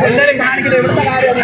എല്ലാരും കാണിക്കുന്നത് ഇവിടുത്തെ കാര്യം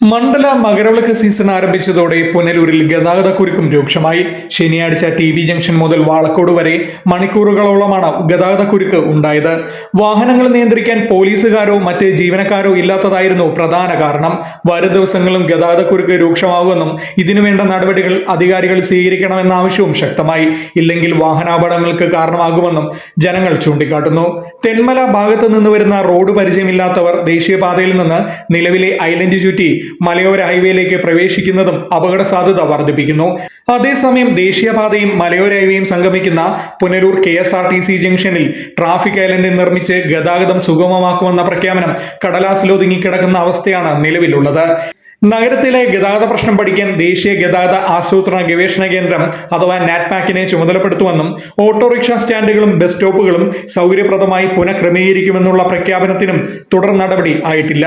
മണ്ഡല മകരവിളക്ക് സീസൺ ആരംഭിച്ചതോടെ പുനലൂരിൽ ഗതാഗതക്കുരുക്കും രൂക്ഷമായി. ശനിയാഴ്ച ടി ബി ജംഗ്ഷൻ മുതൽ വാളക്കോട് വരെ മണിക്കൂറുകളോളമാണ് ഗതാഗതക്കുരുക്ക് ഉണ്ടായത്. വാഹനങ്ങൾ നിയന്ത്രിക്കാൻ പോലീസുകാരോ മറ്റ് ജീവനക്കാരോ ഇല്ലാത്തതായിരുന്നു പ്രധാന കാരണം. വരും ദിവസങ്ങളും ഗതാഗതക്കുരുക്ക് രൂക്ഷമാകുമെന്നും ഇതിനുവേണ്ട നടപടികൾ അധികാരികൾ സ്വീകരിക്കണമെന്ന ആവശ്യവും ശക്തമായി. ഇല്ലെങ്കിൽ വാഹനാപകടങ്ങൾക്ക് കാരണമാകുമെന്നും ജനങ്ങൾ ചൂണ്ടിക്കാട്ടുന്നു. തെന്മല ഭാഗത്ത് നിന്ന് വരുന്ന റോഡ് പരിചയമില്ലാത്തവർ ദേശീയപാതയിൽ നിന്ന് നിലവിലെ ഐലൻഡ് ചുറ്റി മലയോര ഹൈവേയിലേക്ക് പ്രവേശിക്കുന്നതും അപകട സാധ്യത വർദ്ധിപ്പിക്കുന്നു. അതേസമയം ദേശീയപാതയും മലയോര ഹൈവേയും സംഗമിക്കുന്ന Punalur K S R T C ജംഗ്ഷനിൽ ട്രാഫിക് ഐലൻഡ് നിർമ്മിച്ച് ഗതാഗതം സുഗമമാക്കുമെന്ന പ്രഖ്യാപനം കടലാസിലൊതുങ്ങിക്കിടക്കുന്ന അവസ്ഥയാണ് നിലവിലുള്ളത്. നഗരത്തിലെ ഗതാഗത പ്രശ്നം പഠിക്കാൻ ദേശീയ ഗതാഗത ആസൂത്രണ ഗവേഷണ കേന്ദ്രം അഥവാ നാറ്റ്പാക്കിനെ ചുമതലപ്പെടുത്തുമെന്നും ഓട്ടോറിക്ഷ സ്റ്റാൻഡുകളും ബസ് സ്റ്റോപ്പുകളും സൗകര്യപ്രദമായി പുനഃക്രമീകരിക്കുമെന്നുള്ള പ്രഖ്യാപനത്തിനും തുടർ നടപടി ആയിട്ടില്ല.